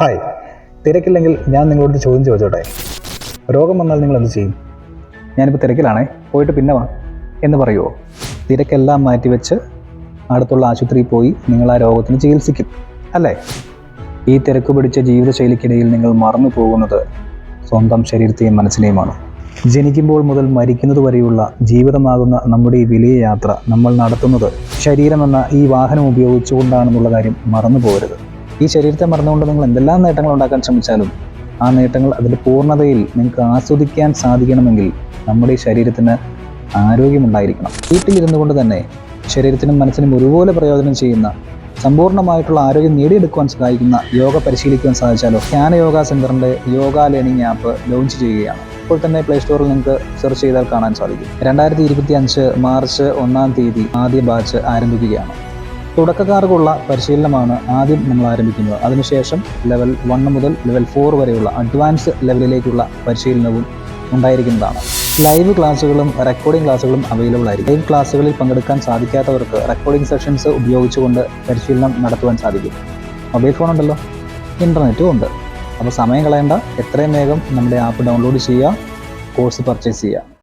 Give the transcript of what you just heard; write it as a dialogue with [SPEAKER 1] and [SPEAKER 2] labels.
[SPEAKER 1] Hi. തിരക്കില്ലെങ്കിൽ ഞാൻ നിങ്ങളോട് ചോദ്യം ചോദിച്ചോട്ടെ? രോഗം വന്നാൽ നിങ്ങൾ എന്ത് ചെയ്യും? ഞാനിപ്പോൾ തിരക്കിലാണേ. പോയിട്ട് പിന്നെ വാ. എന്ന് പറയുമോ തിരക്കെല്ലാം മാറ്റിവെച്ച് അടുത്തുള്ള ആശുപത്രിയിൽ പോയി നിങ്ങൾ ആ രോഗത്തിന് ചികിത്സിക്കും. അല്ലേ? ഈ തിരക്ക് പിടിച്ച ജീവിതശൈലിക്കിടയിൽ നിങ്ങൾ മറന്നു പോകുന്നത് സ്വന്തം ശരീരത്തെയും മനസ്സിനെയുമാണ്. ജനിക്കുമ്പോൾ മുതൽ മരിക്കുന്നത് വരെയുള്ള ജീവിതമാകുന്ന നമ്മുടെ ഈ വലിയ യാത്ര നമ്മൾ നടത്തുന്നത് ശരീരമെന്ന ഈ വാഹനം ഉപയോഗിച്ചുകൊണ്ടാണെന്നുള്ള കാര്യം മറന്നു പോകരുത്. ഈ ശരീരത്തെ മറന്നുകൊണ്ട് നിങ്ങൾ എന്തെല്ലാം നേട്ടങ്ങൾ ഉണ്ടാക്കാൻ ശ്രമിച്ചാലും ആ നേട്ടങ്ങൾ അതിന്റെ പൂർണതയിൽ നിങ്ങൾക്ക് ആസ്വദിക്കാൻ സാധിക്കണമെങ്കിൽ നമ്മുടെ ഈ ശരീരത്തിന് ആരോഗ്യമുണ്ടായിരിക്കണം. വീട്ടിലിരുന്നു കൊണ്ട് തന്നെ ശരീരത്തിനും മനസ്സിനും ഒരുപോലെ പ്രയോജനം ചെയ്യുന്ന സമ്പൂർണമായിട്ടുള്ള ആരോഗ്യം നേടിയെടുക്കുവാൻ സഹായിക്കുന്ന യോഗ പരിശീലിക്കുവാൻ സാധിച്ചാലോ? ധ്യാന യോഗ സെന്ററിന്റെ യോഗ ലേണിംഗ് ആപ്പ് ലോഞ്ച് ചെയ്യുകയാണ്. ഇപ്പോൾ തന്നെ പ്ലേ സ്റ്റോറിൽ നിങ്ങൾക്ക് സെർച്ച് ചെയ്താൽ കാണാൻ സാധിക്കും. രണ്ടായിരത്തി ഇരുപത്തി അഞ്ച് മാർച്ച് ഒന്നാം തീയതി ആദ്യ ബാച്ച് ആരംഭിക്കുകയാണ്. തുടക്കക്കാർക്കുള്ള പരിശീലനമാണ് ആദ്യം നമ്മൾ ആരംഭിക്കുന്നത്. അതിനുശേഷം ലെവൽ വൺ മുതൽ ലെവൽ ഫോർ വരെയുള്ള അഡ്വാൻസ് ലെവലിലേക്കുള്ള പരിശീലനവും ഉണ്ടായിരിക്കുന്നതാണ്. ലൈവ് ക്ലാസ്സുകളും റെക്കോർഡിംഗ് ക്ലാസ്സുകളും അവൈലബിൾ ആയിരിക്കും. ലൈവ് ക്ലാസ്സുകളിൽ പങ്കെടുക്കാൻ സാധിക്കാത്തവർക്ക് റെക്കോർഡിംഗ് സെഷൻസ് ഉപയോഗിച്ചുകൊണ്ട് പരിശീലനം നടത്തുവാൻ സാധിക്കും. മൊബൈൽ ഫോൺ ഉണ്ടല്ലോ. ഇന്റർനെറ്റും ഉണ്ട്. അപ്പോൾ സമയം കളയേണ്ട. എത്രയും വേഗം നമ്മുടെ ആപ്പ് ഡൗൺലോഡ് ചെയ്യുക. കോഴ്സ് പർച്ചേസ് ചെയ്യുക.